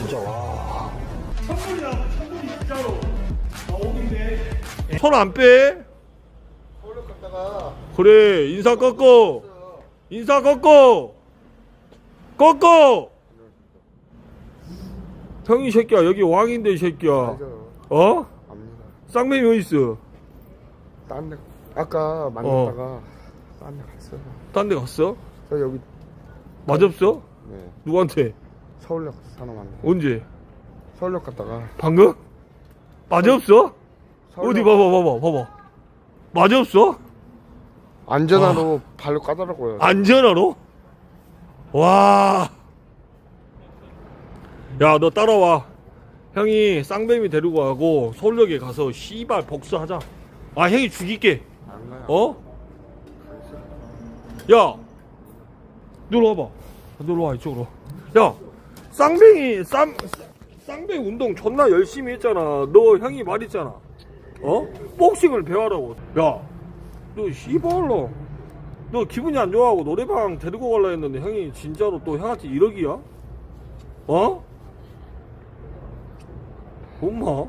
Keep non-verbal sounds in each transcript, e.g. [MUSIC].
진짜 와. 천분이야 천분이 진짜로 아 오긴데 손 안 빼? 서울역 갔다가 그래 인사 꺾어 인사 꺾어 꺾어 형이 이 새끼야 여기 왕인데 이 새끼야 알죠. 어? 압니다. 쌍매미 어딨어 딴 데, 아까 만났다가 딴 데 갔어요. 딴 데 갔어? 저 여기, 맞았어? 네. 누구한테? 서울역 사람 만나. 언제? 서울역 갔다가. 방금? 맞았어? 서울역 어디 봐봐 봐봐 봐봐 맞았어? 안전하로 발로 까더라고요. 안전하로? 와. 야, 너 따라와. 형이 쌍뱀이 데리고 가고 서울역에 가서 씨발 복수하자. 아, 형이 죽일게. 안 가요. 어? 야. 놀러 와봐. 놀러 와, 이쪽으로. 야, 쌍뱅이, 쌍, 쌍뱅 운동 존나 열심히 했잖아. 너 형이 말했잖아. 어? 복싱을 배워라고. 야, 너 씨발로. 너 기분이 안 좋아하고 노래방 데리고 갈라 했는데 형이 진짜로 또 형한테 이러기야? 어? 엄마?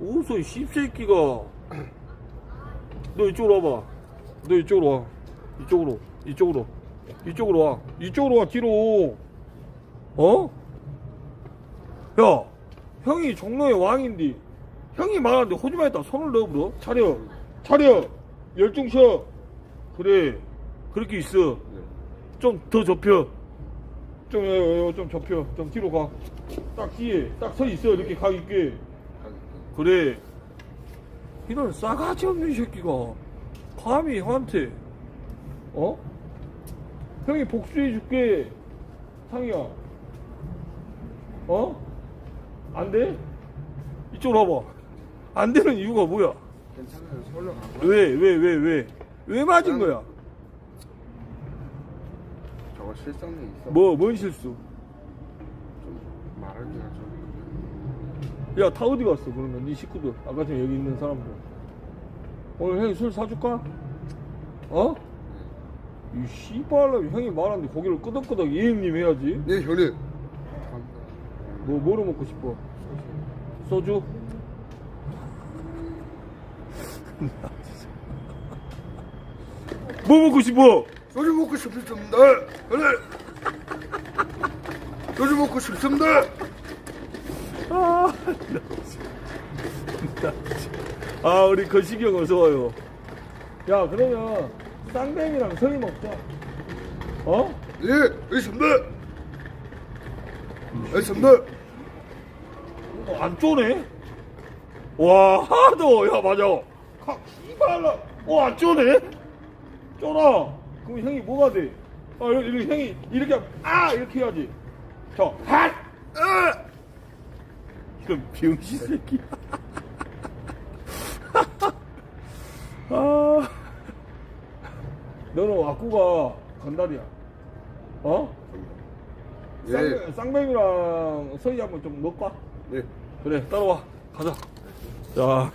어디서 이 씹새끼가. 너 이쪽으로 와봐. 너 이쪽으로 와. 이쪽으로. 이쪽으로. 이쪽으로 와. 이쪽으로 와, 뒤로. 어? 야, 형이 종로의 왕인데, 형이 말하는데 호주마에다 손을 넣어버려? 차려. 차려. 열중 쉬어. 그래. 그렇게 있어. 좀 더 접혀. 좀, 어, 어, 좀 접혀. 좀 뒤로 가. 딱 뒤에. 딱 서 있어. 이렇게 각 있게. 그래. 이런 싸가지 없는 새끼가 감히 형한테 어? 형이 복수해 줄게 상이야 어? 안 돼? 이쪽으로 와봐 안 되는 이유가 뭐야? 괜찮아요. 서울역 안 가요. 왜왜 왜 왜왜 맞은 거야? 저거 실성이 있어. 뭐 뭔 실수? 좀 말하기가 좀. 야 다 어디 갔어 그러면 네 식구들 아까 전에 여기 있는 사람들 오늘 형이 술 사줄까? 어? 이 씨발놈 형이 말하는데 고기를 끄덕끄덕 예행님 해야지 네, 형님. 뭐 뭐로 먹고 싶어? 소주? [LAUGHS] 뭐 먹고 싶어? 소주 먹고 싶습니다. 그래. 소주 먹고 싶습니다. 아, 아 우리 거시기 형 어서 와요. 야 그러면 쌍뱀이랑 서리 먹자. 어? 예. 알겠습니다. 어, 안 쪼네? 와 하도 야 맞아. 카 씨발라. 어 안 쪼네? 쪼라. 그럼 형이 뭐가 돼? 아 이렇게, 이렇게 형이 이렇게 아 이렇게 해야지. 저 핫. 아! 이런 병신 새끼. 너는 와꾸가 건달이야. 어? 예, 쌍, 쌍뱀이랑 서희 한번 좀 넣을까? 예. 그래 따라와 가자 자